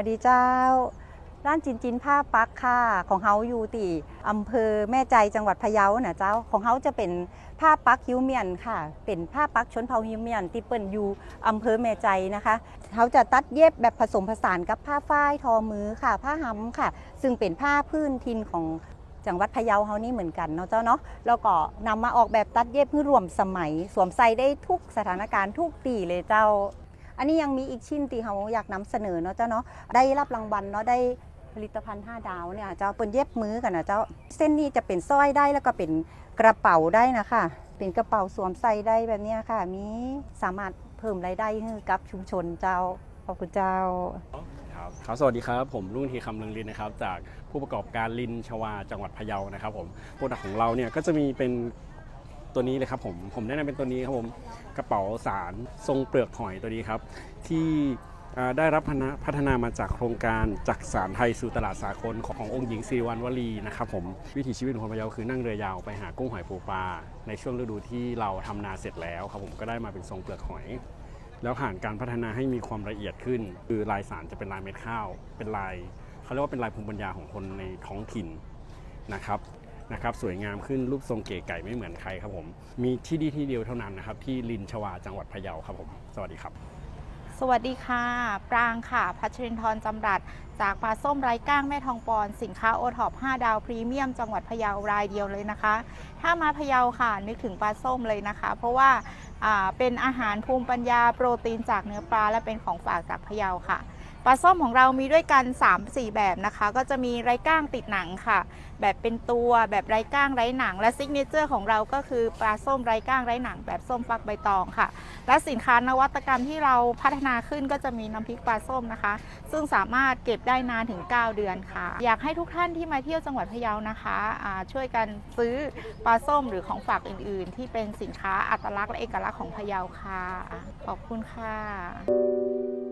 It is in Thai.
วัสดีเจ้า ร้านจินจินผ้าปักค่ะ ของเฮาอยู่ตีอำเภอแม่ใจจังหวัดพะเยานะเจ้า ของเฮาจะเป็นผ้าปักฮิวเมียนค่ะ เป็นผ้าปักชนเผ่าฮิวเมียนที่เปิ้นอยู่อำเภอแม่ใจนะคะเขาจะตัดเย็บแบบผสมผสานกับผ้าฝ้ายทอมือค่ะ ผ้าหำค่ะ ซึ่งเป็นผ้าพื้นถิ่นของจังหวัดพะเยาเฮานี่เหมือนกันเนาะเจ้าเนาะแล้วก็นำมาออกแบบตัดเย็บเพื่อรวมสมัย สวมใส่ได้ทุกสถานการณ์ทุกปีเลยเจ้า อันนี้ยังมีอีกชิ้นที่เราอยากนำเสนอเนาะเจ้าเนาะได้รับรางวัลเนาะได้ผลิตภัณฑ์ 5 ดาวเนี่ยเจ้าเปิ้นเย็บมือกันนะเจ้าเส้นนี้จะเป็นสร้อยได้แล้วก็เป็นกระเป๋าได้นะคะเป็นกระเป๋าสวมใส่ได้แบบนี้ค่ะ มีสามารถเพิ่มรายได้ให้กับชุมชนเจ้าขอบคุณเจ้าครับครับสวัสดีครับผมรุ่งทีคำเลืองลินนะครับ จากผู้ประกอบการลินชวาจังหวัดพะเยานะครับผมโปรดักของเราเนี่ยก็จะมีเป็น ตัวนี้เลยครับผมผมแนะนำเป็นตัวนี้ครับผมกระเป๋าสารทรงเปลือกหอยตัวนี้ครับที่ได้รับพัฒนาพัฒนามาจากโครงการจักสารไทยสู่ตลาดสากลขององค์หญิงสิริวัณวลีนะครับผมวิถีชีวิตของคนพะเยาคือนั่งเรือยาวไปหากุ้งหอยปูปลาในช่วงฤดูที่เราทำนาเสร็จแล้วครับผมก็ได้มาเป็นทรงเปลือกหอย แล้วผ่านการพัฒนาให้มีความละเอียดขึ้น คือลายสารจะเป็นลายเม็ดข้าว เป็นลายเขาเรียกว่าเป็นลายภูมิปัญญาของคนในท้องถิ่นนะครับ นะครับสวยงามขึ้นรูปทรงเก๋ไก่ไม่เหมือนใครครับผม มีที่ดีที่เดียวเท่านั้นนะครับที่ลินชวาจังหวัดพะเยาครับผม สวัสดีครับ สวัสดีค่ะ ปรางค่ะ พัชรินทร์จำรัด จากปลาส้มไร้ก้างแม่ทองปอน สินค้าโอท็อป5ดาวพรีเมียมจังหวัดพะเยารายเดียวเลยนะคะ ถ้ามาพะเยาค่ะนึกถึงปลาส้มเลยนะคะ เพราะว่าอ่าเป็นอาหารภูมิปัญญาโปรตีนจากเนื้อปลาและเป็นของฝากจากพะเยาค่ะ ปลาส้มของเรามีด้วยกัน 3-4 แบบนะคะ ก็จะมีไร้ก้างติดหนังค่ะ แบบเป็นตัวแบบไร้ก้างไร้หนัง และซิกเนเจอร์ของเราก็คือปลาส้มไร้ก้างไร้หนัง แบบส้มฟักใบตองค่ะ และสินค้านวัตกรรมที่เราพัฒนาขึ้นก็จะมีน้ำพริกปลาส้มนะคะ ซึ่งสามารถเก็บได้นานถึง 9 เดือนค่ะ อยากให้ทุกท่านที่มาเที่ยวจังหวัดพะเยานะคะช่วยกันซื้อปลาส้มหรือของฝากอื่น ๆ ที่เป็นสินค้าอัตลักษณ์และเอกลักษณ์ของพะเยาค่ะขอบคุณค่ะ